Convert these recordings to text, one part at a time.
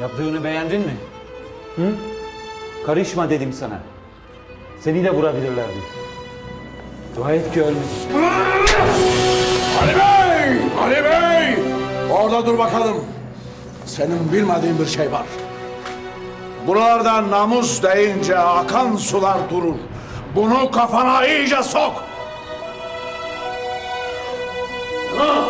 Yaptığını beğendin mi? Hı? Karışma dedim sana. Seni de vurabilirlerdi. Dua et ki ölmedin. Ali! Ali Bey! Orada dur bakalım. Senin bilmediğin bir şey var. Buralarda namus deyince akan sular durur. Bunu kafana iyice sok. Ha!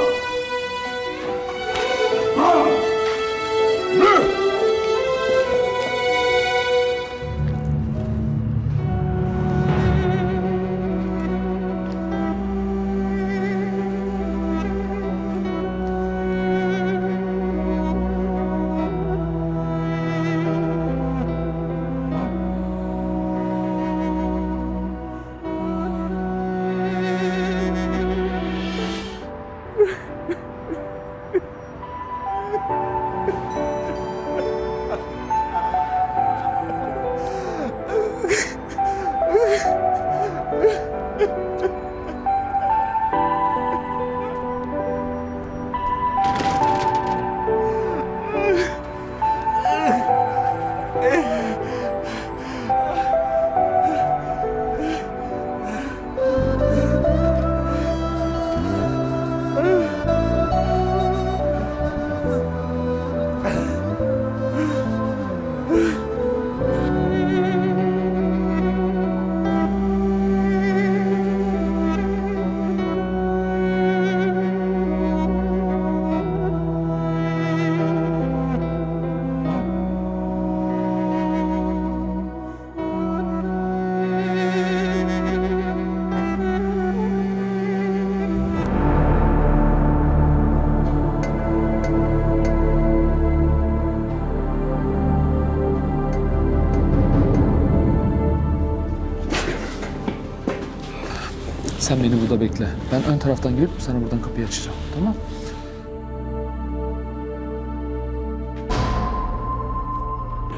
Sen beni burada bekle. Ben ön taraftan girip sana buradan kapıyı açacağım. Tamam?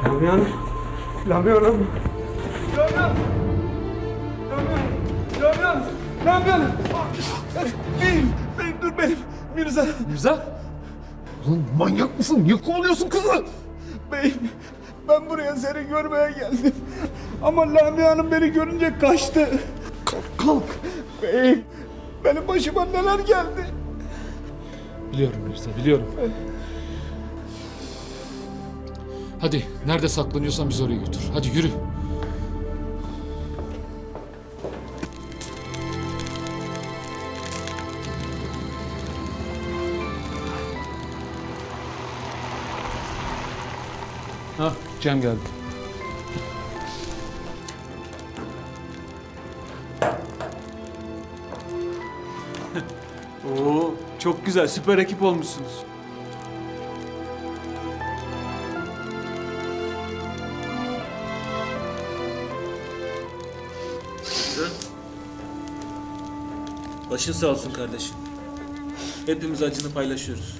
Lamyan. Lamyanım. Lamyan. Lamyan. Lamyan. Lamyan. Beyim. Beyim dur beyim. Mirza. Mirza? Ulan manyak mısın? Niye kovalıyorsun kızı? Beyim. Ben buraya seni görmeye geldim. Ama Lamia Hanım beni görünce kaçtı. Kalk kalk. Beyim. Benim başıma neler geldi. Biliyorum Mirza, biliyorum. Hadi, nerede saklanıyorsan bizi oraya götür. Hadi yürü. Ha, Cem geldi. Çok güzel, süper ekip olmuşsunuz. Başın sağ olsun kardeşim. Hepimiz acını paylaşıyoruz.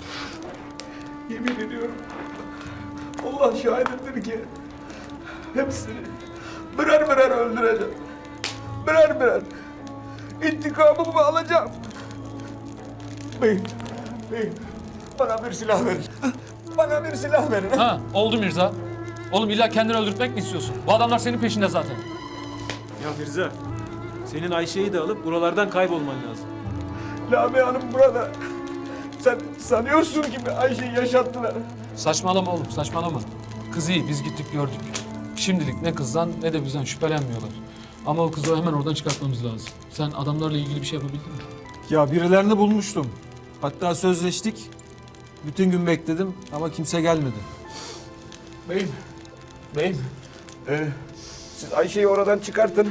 Yemin ediyorum. Allah şahidimdir ki hepsini birer birer öldüreceğim. Birer birer. İntikamımı alacağım. Beyim, beyim bana bir silah verin. Bana bir silah verin. Ha, oldu Mirza. Oğlum illa kendini öldürtmek mi istiyorsun? Bu adamlar senin peşinde zaten. Ya Firza, senin Ayşe'yi de alıp buralardan kaybolman lazım. Lamia Hanım burada. Sen sanıyorsun gibi Ayşe'yi yaşattılar. Saçmalama oğlum, saçmalama. Kız iyi, biz gittik gördük. Şimdilik ne kızdan ne de bizden şüphelenmiyorlar. Ama o kızı hemen oradan çıkartmamız lazım. Sen adamlarla ilgili bir şey yapabildin mi? Ya birilerini bulmuştum. Hatta sözleştik. Bütün gün bekledim ama kimse gelmedi. Beyim, beyim. Ee, siz Ayşe'yi oradan çıkartın.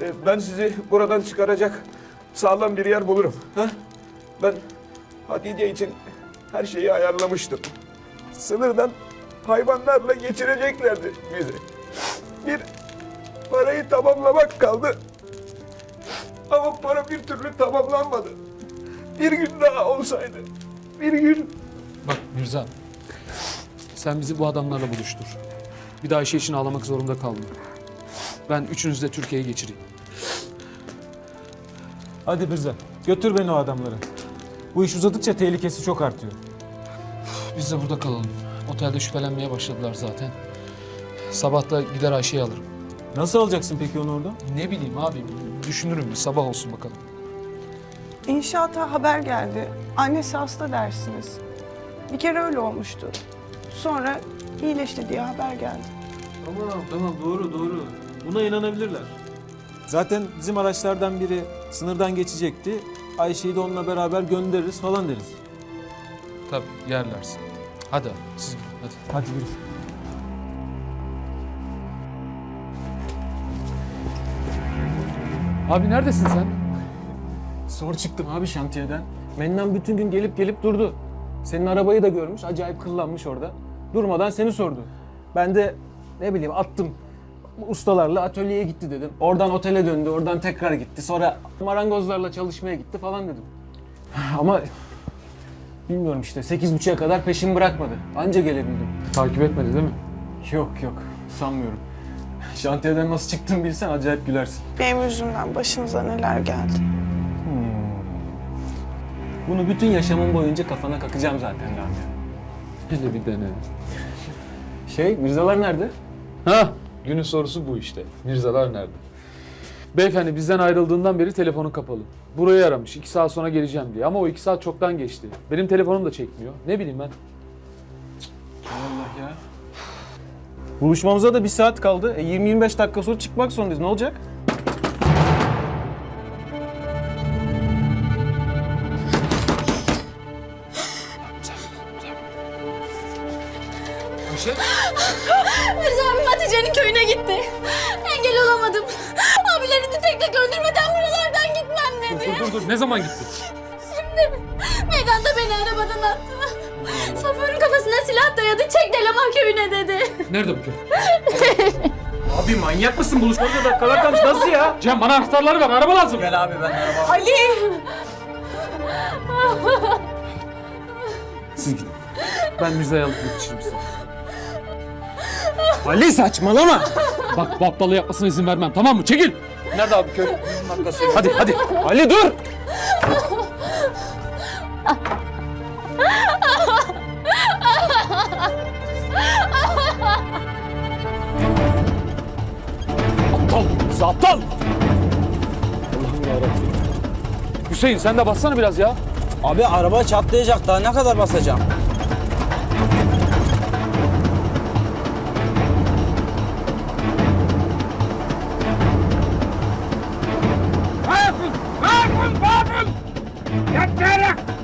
Ee, ben sizi buradan çıkaracak sağlam bir yer bulurum. Ha? Ben Hatice için her şeyi ayarlamıştım. Sınırdan hayvanlarla geçireceklerdi bizi. Bir parayı tamamlamak kaldı. Ama para bir türlü tamamlanmadı. Bir gün daha olsaydı bir gün Bak Mirza. Sen bizi bu adamlarla buluştur. Bir daha Ayşe için ağlamak zorunda kalma. Ben üçünüzü de Türkiye'ye geçireyim. Hadi Mirza götür beni o adamlara. Bu iş uzadıkça tehlikesi çok artıyor. Biz de burada kalalım. Otelde şüphelenmeye başladılar zaten. Sabah da gider Ayşe'yi alırım. Nasıl alacaksın peki onu orada? Ne bileyim abi. Düşünürüm bir sabah olsun bakalım. İnşaata haber geldi. Annesi hasta dersiniz. Bir kere öyle olmuştu. Sonra iyileşti diye haber geldi. Tamam tamam doğru doğru. Buna inanabilirler. Zaten bizim araçlardan biri sınırdan geçecekti. Ayşe'yi de onunla beraber göndeririz falan deriz. Tabii yerlersin. Hadi abi, siz gidin hadi. Hadi yürü. Abi neredesin sen? Zor çıktım abi şantiyeden. Mennan bütün gün gelip gelip durdu. Senin arabayı da görmüş, acayip kıllanmış orada. Durmadan seni sordu. Ben de ne bileyim attım. Ustalarla atölyeye gitti dedim. Oradan otele döndü, oradan tekrar gitti. Sonra marangozlarla çalışmaya gitti falan dedim. Ama bilmiyorum işte sekiz buçuğa kadar peşimi bırakmadı. Anca gelebildim. Takip etmedi değil mi? Yok yok sanmıyorum. Şantiyeden nasıl çıktım bilsen acayip gülersin. Benim yüzümden başınıza neler geldi. Bunu bütün yaşamın boyunca kafana kakacağım zaten Lamia. Hele bir dene. Şey, Mirzalar nerede? Ha, günün sorusu bu işte. Mirzalar nerede? Beyefendi bizden ayrıldığından beri telefonu kapalı. Burayı aramış. iki saat sonra geleceğim diye. Ama o iki saat çoktan geçti. Benim telefonum da çekmiyor. Ne bileyim ben. Allah ya. Buluşmamıza da bir saat kaldı. E, 20-25 dakika sonra çıkmak zorundayız. Ne olacak? Abilerini tek tek öldürmeden buralardan gitmem dedi. Dur dur dur. Ne zaman gitti? Şimdi mi? Meydanda beni arabadan attı. Şoförün kafasına silah dayadı. Çek Delaman köyüne dedi. Nerede bu köy? Abi manyak mısın? Buluşmamıza dakikalar kalmış. Nasıl ya? Cem bana anahtarları ver. Araba lazım. Ali! Siz gidin. Ben Mirza'yı alıp götürürüm size. Ali saçmalama. Bak bu aptallığı yapmasına izin vermem tamam mı? Çekil. Nerede abi köy? hadi hadi. Ali dur. Aptal. Siz aptal. Allah'ım. Hüseyin sen de bassana biraz ya. Abi araba çatlayacak daha ne kadar basacağım? Mirza!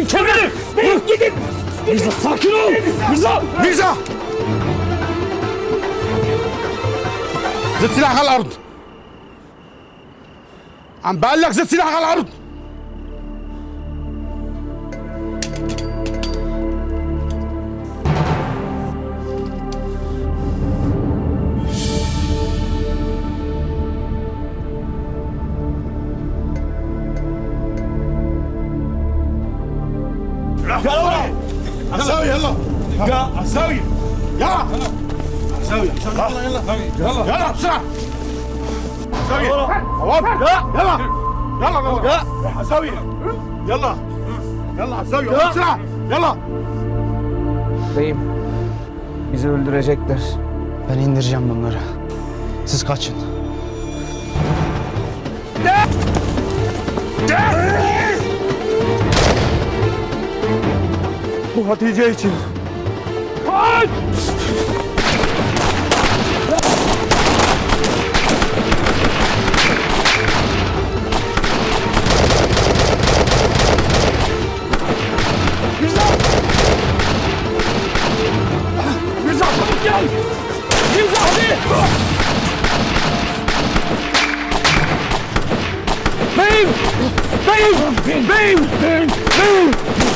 Alacağım! Öldüreceksin kendini! Ben gidin! Mirza sakin ol! Mirza! Mirza! زد سلاحك على الأرض عم بقول لك زد سلاحك على الأرض يلا يلا يلا يلا بسرعة عساوي عوض يلا يلا يلا يلا عساوي يلا يلا عساوي يلا بسرعة يلا Beyim, bizi öldürecekler. Ben indireceğim bunları. Siz kaçın. bu Hatice için. Beam! Beam! Beam! Beam! Beam!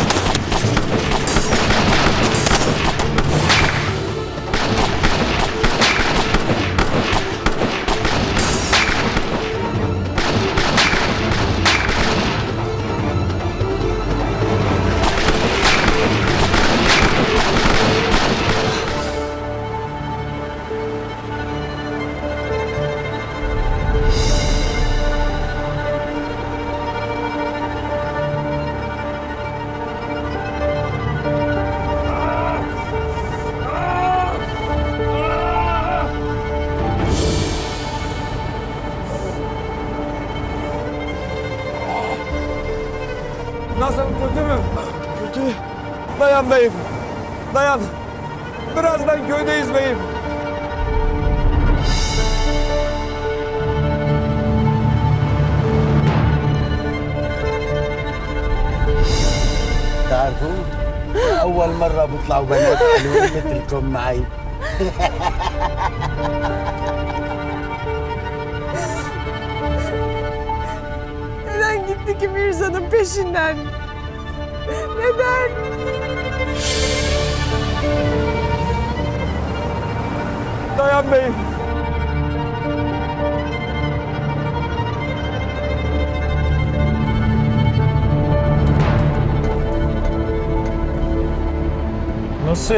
Dayan beyim. Dayan. Birazdan köydeyiz beyim. تعرفوا أول مرة بيطلعوا بنات حلوين مثلكم معي Neden gitti ki Mirza'nın peşinden? Neden? Dayan beyim. Nasıl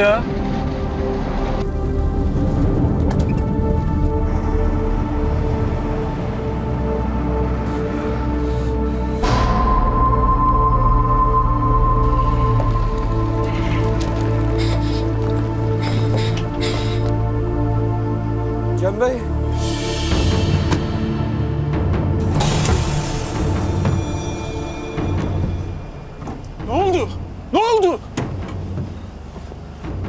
Ne oldu?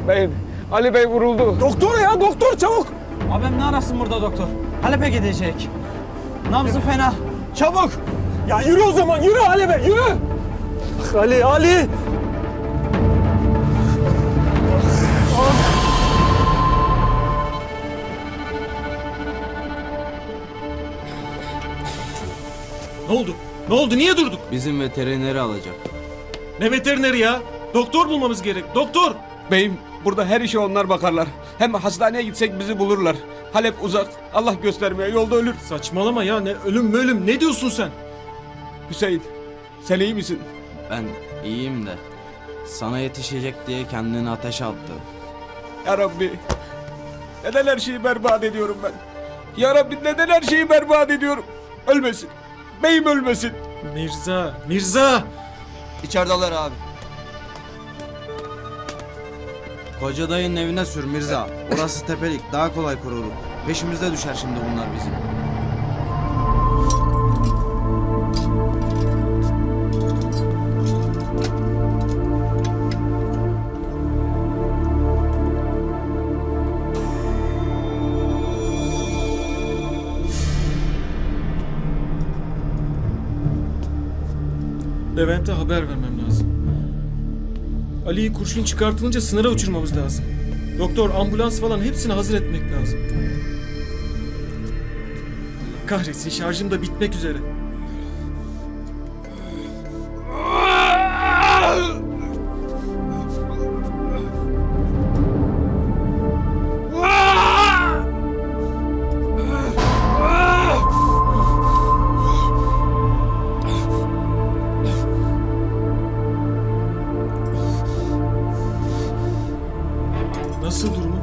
Beyim. Ali Bey vuruldu. Doktor ya doktor çabuk. Abim ne arasın burada doktor? Halep'e gidecek. Nabzı fena. Çabuk. Ya yürü o zaman yürü Ali Bey yürü. Ah, Ali Ali. Ne oldu? Ne oldu? Niye durduk? Bizim veterineri alacak. Ne veterineri ya? Doktor bulmamız gerek. Doktor! Beyim burada her işe onlar bakarlar. Hem hastaneye gitsek bizi bulurlar. Halep uzak. Allah göstermeye yolda ölür. Saçmalama ya. Ne ölüm ölüm. Ne diyorsun sen? Hüseyin sen iyi misin? Ben iyiyim de sana yetişecek diye kendini ateşe attı. Ya Rabbi. Neden her şeyi berbat ediyorum ben? Ya Rabbi neden her şeyi berbat ediyorum? Ölmesin. Beyim ölmesin. Mirza. Mirza! İçerideler abi. Koca dayının evine sür Mirza. Orası tepelik daha kolay koruruk. Peşimizde düşer şimdi bunlar bizim. Levent'e haber vermem lazım. Ali'yi kurşun çıkartılınca sınıra uçurmamız lazım. Doktor, ambulans falan hepsini hazır etmek lazım. Kahretsin şarjım da bitmek üzere. Nasıl durumu?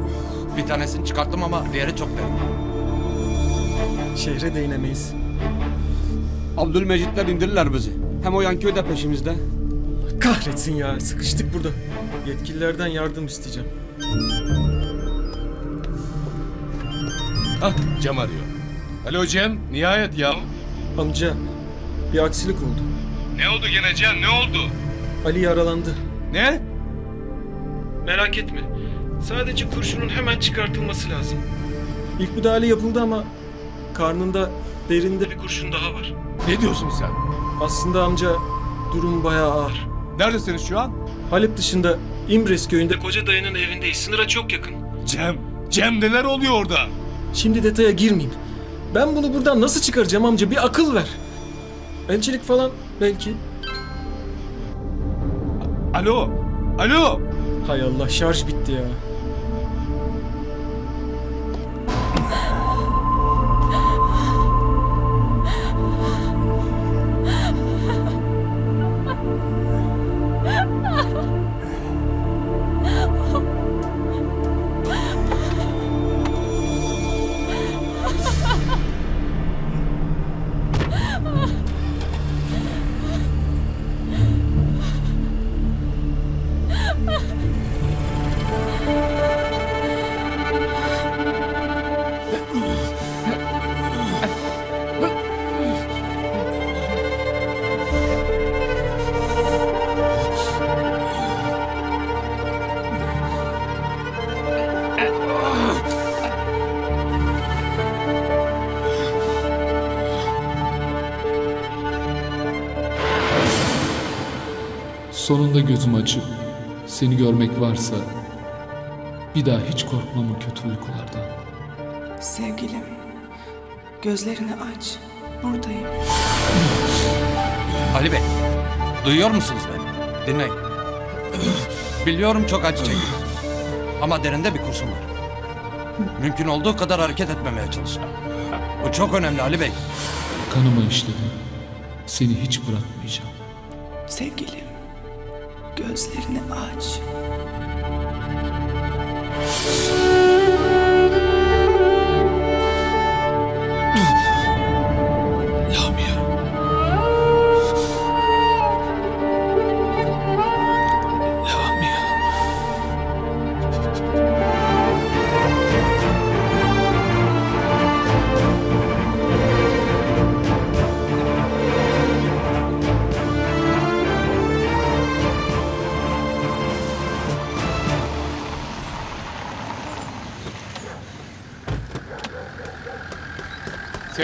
Bir tanesini çıkarttım ama diğeri çok derin. Şehre de inemeyiz. Abdülmecitler indirdiler bizi. Hem o yan köy de peşimizde. Kahretsin ya, sıkıştık burada. Yetkililerden yardım isteyeceğim. Hah Cem arıyor. Alo Cem, nihayet ya. Amca, bir aksilik oldu. Ne oldu gene Cem, ne oldu? Ali yaralandı. Ne? Merak etme. Sadece kurşunun hemen çıkartılması lazım. İlk müdahale yapıldı ama karnında derinde bir kurşun daha var. Ne diyorsun sen? Aslında amca durum bayağı ağır. Neredesiniz şu an? Halep dışında İmbres köyünde koca dayının evindeyiz. Sınıra çok yakın. Cem, Cem neler oluyor orada? Şimdi detaya girmeyeyim. Ben bunu buradan nasıl çıkaracağım amca? Bir akıl ver. Elçilik falan belki. Alo. Alo. Hay Allah şarj bitti ya. Sonunda gözüm açıp seni görmek varsa bir daha hiç korkmam o kötü uykulardan. Sevgilim, gözlerini aç. Buradayım. Ali Bey, duyuyor musunuz beni? Dinleyin. Biliyorum çok acı çekiyorsunuz. Ama derinde bir kurşun var. Mümkün olduğu kadar hareket etmemeye çalışın. Bu çok önemli Ali Bey. Kanıma işledim. Seni hiç bırakmayacağım. Sevgilim, gözlerini aç.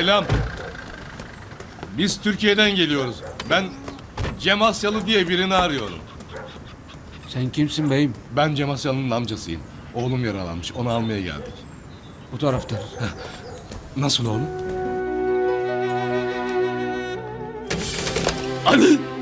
Selam. Biz Türkiye'den geliyoruz. Ben Cem Asyalı diye birini arıyorum. Sen kimsin beyim? Ben Cem Asyalı'nın amcasıyım. Oğlum yaralanmış. Onu almaya geldik. Bu tarafta. Nasıl oğlum? Ali!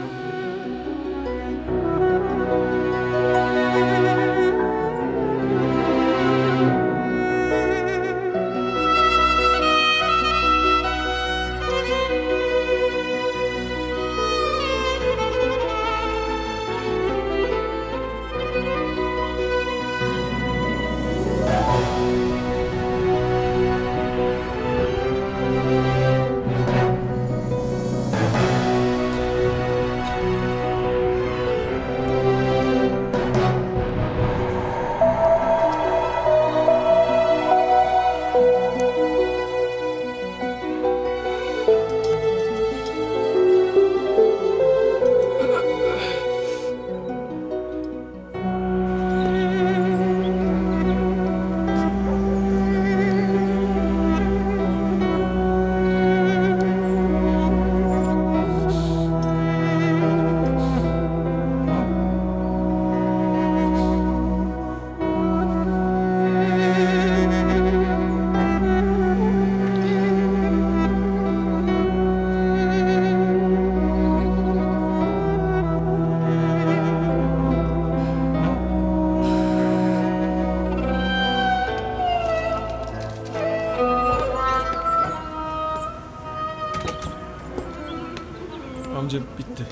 Amca bitti.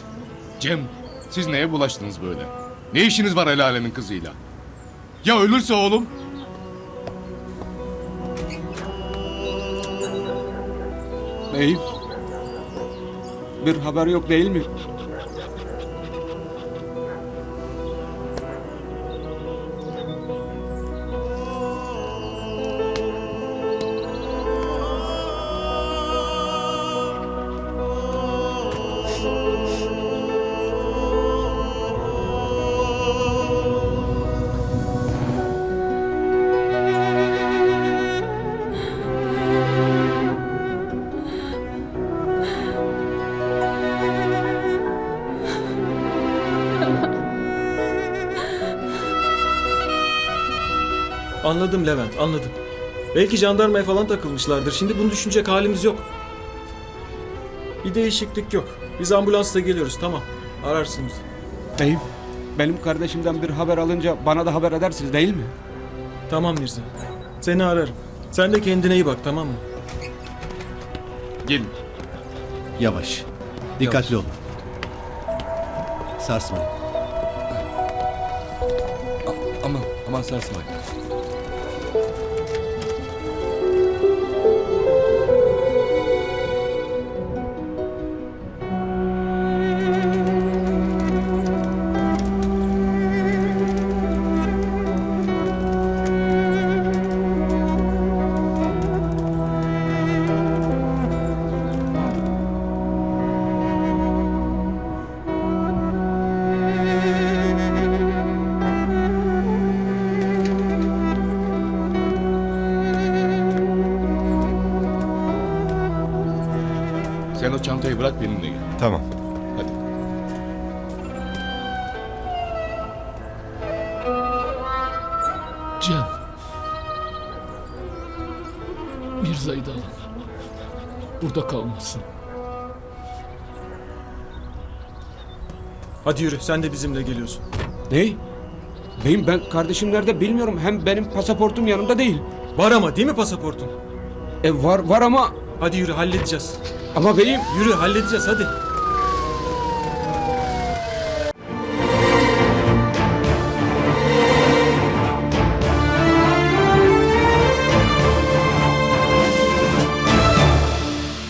Cem, siz neye bulaştınız böyle? Ne işiniz var el alemin kızıyla? Ya ölürse oğlum? Beyim. Bir haber yok değil mi? Anladım Levent, anladım. Belki jandarmaya falan takılmışlardır. Şimdi bunu düşünecek halimiz yok. Bir değişiklik yok. Biz ambulansla geliyoruz, tamam. Ararsınız. Beyim. benim kardeşimden bir haber alınca bana da haber edersiniz değil mi? Tamam Mirza. Seni ararım. Sen de kendine iyi bak tamam mı? Gelin. Yavaş. Dikkatli olun. Sarsmayın. Aman, aman. Sen Cem. Mirza'yı da alın. Burada kalmasın. Hadi yürü sen de bizimle geliyorsun. Ne? Beyim ben kardeşim nerede bilmiyorum. Hem benim pasaportum yanımda değil. Var ama değil mi pasaportun? E var var ama Hadi yürü halledeceğiz. ama beyim Yürü halledeceğiz hadi.